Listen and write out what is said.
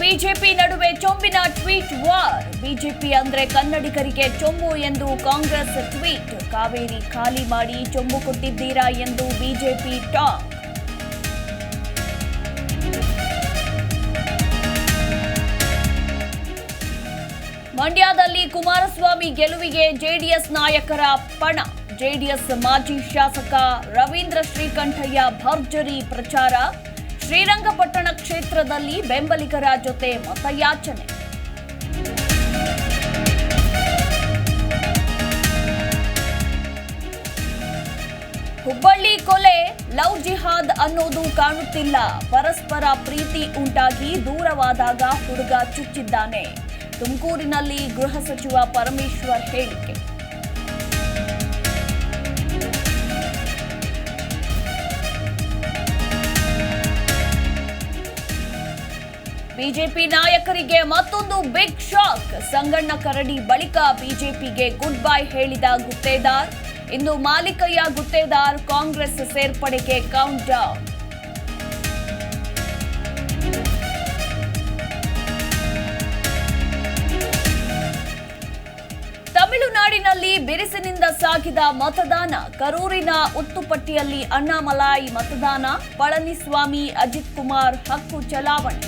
BJP ನಡುವೆ ಚೊಂಬಿನ tweet war. BJP ಅಂದ್ರೆ ಕನ್ನಡಿಗರಿಗೆ ಚೊಂಬು ಎಂದು ಕಾಂಗ್ರೆಸ್ ಟ್ವೀಟ್. ಕಾವೇರಿ ಖಾಲಿ ಮಾಡಿ ಚೊಂಬು ಕೊಟ್ಟಿದ್ದೀರಾ ಎಂದು ಬಿಜೆಪಿ ಟಾಕ್. ಮಂಡ್ಯದಲ್ಲಿ ಕುಮಾರಸ್ವಾಮಿ ಗೆಲುವಿಗೆ ಜೆಡಿಎಸ್ ನಾಯಕರ ಪಣ. ಜೆಡಿಎಸ್ ಮಾಜಿ ಶಾಸಕ ರವೀಂದ್ರ ಶ್ರೀಕಂಠಯ್ಯ ಭರ್ಜರಿ ಪ್ರಚಾರ. ಶ್ರೀರಂಗಪಟ್ಟಣ ಕ್ಷೇತ್ರದಲ್ಲಿ ಬೆಂಬಲಿಗರ ಜೊತೆ ಮತಯಾಚನೆ. ಹುಬ್ಬಳ್ಳಿ ಕೊಲೆ, ಲವ್ ಜಿಹಾದ್ ಅನ್ನೋದು ಕಾಣುತ್ತಿಲ್ಲ. ಪರಸ್ಪರ ಪ್ರೀತಿ ಉಂಟಾಗಿ ದೂರವಾದಾಗ ಹುಡುಗ ಚುಚ್ಚಿದ್ದಾನೆ. ತುಮಕೂರಿನಲ್ಲಿ ಗೃಹ ಸಚಿವ ಪರಮೇಶ್ವರ್ ಹೇಳಿಕೆ. ಬಿಜೆಪಿ ನಾಯಕರಿಗೆ ಮತ್ತೊಂದು ಬಿಗ್ ಶಾಕ್ ಸಂಗಣ್ಣ ಕರಡಿ ಬಳಿಕ ಬಿಜೆಪಿಗೆ ಗುಡ್ ಬೈ ಹೇಳಿದ ಗುತ್ತೇದಾರ್. ಇಂದು ಮಾಲಿಕಯ್ಯ ಗುತ್ತೇದಾರ್ ಕಾಂಗ್ರೆಸ್ ಸೇರ್ಪಡೆಗೆ ಕೌಂಟ್ ಡೌನ್ ತಮಿಳುನಾಡಿನಲ್ಲಿ ಬಿರುಸಿನಿಂದ ಸಾಗಿದ ಮತದಾನ. ಕರೂರಿನ ಉತ್ತುಪಟ್ಟಿಯಲ್ಲಿ ಅಣ್ಣಾಮಲಾಯಿ ಮತದಾನ. ಪಳನಿಸ್ವಾಮಿ, ಅಜಿತ್ ಕುಮಾರ್ ಹಕ್ಕು ಚಲಾವಣೆ.